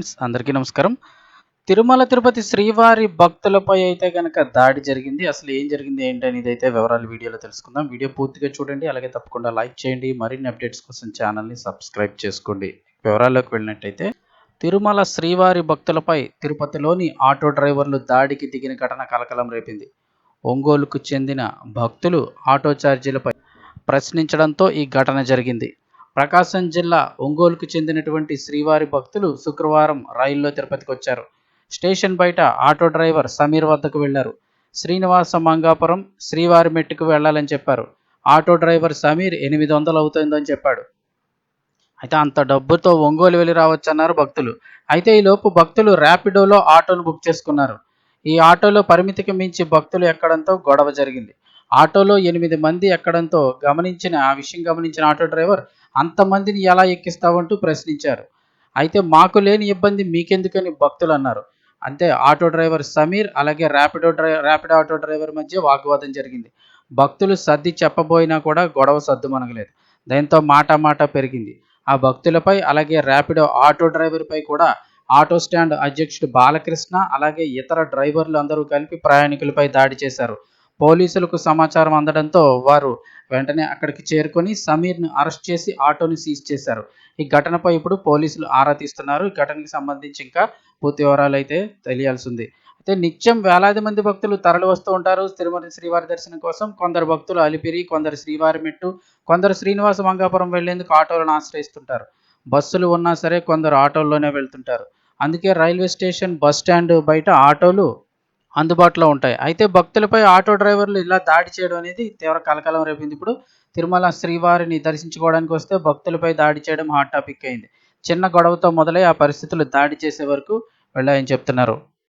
Friends, అందరికీ నమస్కారం. తిరుమల తిరుపతి శ్రీవారి భక్తులపై అయితే కనుక దాడి జరిగింది. అసలు ఏం జరిగింది ఏంటి అనేది అయితే వివరాలు వీడియోలో తెలుసుకుందాం. వీడియో పూర్తిగా చూడండి అలాగే తప్పకుండా లైక్ చేయండి. మరిన్ని అప్డేట్స్ కోసం ఛానల్ని సబ్స్క్రైబ్ చేసుకోండి. వివరాల్లోకి వెళ్ళినట్టయితే తిరుమల శ్రీవారి భక్తులపై తిరుపతిలోని ఆటో డ్రైవర్లు దాడికి దిగిన ఘటన కలకలం రేపింది. ఒంగోలుకు చెందిన భక్తులు ఆటో ఛార్జీలపై ప్రశ్నించడంతో ఈ ఘటన జరిగింది. ప్రకాశం జిల్లా ఒంగోలుకు చెందినటువంటి శ్రీవారి భక్తులు శుక్రవారం రైల్లో తిరుపతికి వచ్చారు. స్టేషన్ బయట ఆటో డ్రైవర్ సమీర్ వద్దకు వెళ్ళారు శ్రీనివాస మంగాపురం శ్రీవారి మెట్టుకు వెళ్ళాలని చెప్పారు. ఆటో డ్రైవర్ సమీర్ ఎనిమిది వందలు అవుతుందని చెప్పాడు. అయితే అంత డబ్బుతో ఒంగోలు వెళ్ళి రావచ్చన్నారు భక్తులు. అయితే ఈ లోపు భక్తులు ర్యాపిడోలో ఆటోను బుక్ చేసుకున్నారు. ఈ ఆటోలో పరిమితికి మించి భక్తులు ఎక్కడంతో గొడవ జరిగింది. ఆటోలో ఎనిమిది మంది ఎక్కడంతో గమనించిన ఆ విషయం గమనించిన ఆటో డ్రైవర్ అంతమందిని ఎలా ఎక్కిస్తావంటూ ప్రశ్నించారు. అయితే మాకు లేని ఇబ్బంది మీకెందుకని భక్తులు అన్నారు. అంతే ఆటో డ్రైవర్ సమీర్ అలాగే ర్యాపిడో డ్రై ర్యాపిడో ఆటో డ్రైవర్ మధ్య వాగ్వాదం జరిగింది. భక్తులు సర్ది చెప్పబోయినా కూడా గొడవ సర్దు మనగలేదు దాంతో మాట మాట పెరిగింది. ఆ భక్తులపై అలాగే ర్యాపిడో ఆటో డ్రైవర్పై కూడా ఆటో స్టాండ్ అధ్యక్షుడు బాలకృష్ణ అలాగే ఇతర డ్రైవర్లు అందరూ కలిపి ప్రయాణికులపై దాడి చేశారు. పోలీసులకు సమాచారం అందడంతో వారు వెంటనే అక్కడికి చేరుకొని సమీర్ను అరెస్ట్ చేసి ఆటోని సీజ్ చేశారు. ఈ ఘటనపై ఇప్పుడు పోలీసులు ఆరా తీస్తున్నారు. ఈ ఘటనకి సంబంధించి ఇంకా పూర్తి వివరాలు అయితే తెలియాల్సింది. అయితే నిత్యం వేలాది మంది భక్తులు తరలి వస్తూ ఉంటారు. తిరుమల శ్రీవారి దర్శనం కోసం కొందరు భక్తులు అలిపిరి కొందరు శ్రీవారి మెట్టు కొందరు శ్రీనివాస మంగాపురం వెళ్ళేందుకు ఆటోలను ఆశ్రయిస్తుంటారు. బస్సులు ఉన్నా సరే కొందరు ఆటోల్లోనే వెళ్తుంటారు. అందుకే రైల్వే స్టేషన్ బస్ స్టాండ్ బయట ఆటోలు అందుబాటులో ఉంటాయి. అయితే భక్తులపై ఆటో డ్రైవర్లు ఇలా దాడి చేయడం అనేది తీవ్ర కలకలం రేపింది. ఇప్పుడు తిరుమల శ్రీవారిని దర్శించుకోవడానికి వస్తే భక్తులపై దాడి చేయడం హాట్ టాపిక్ అయింది. చిన్న గొడవతో మొదలై ఆ పరిస్థితులు దాడి చేసే వరకు వెళ్ళాయని చెప్తున్నారు.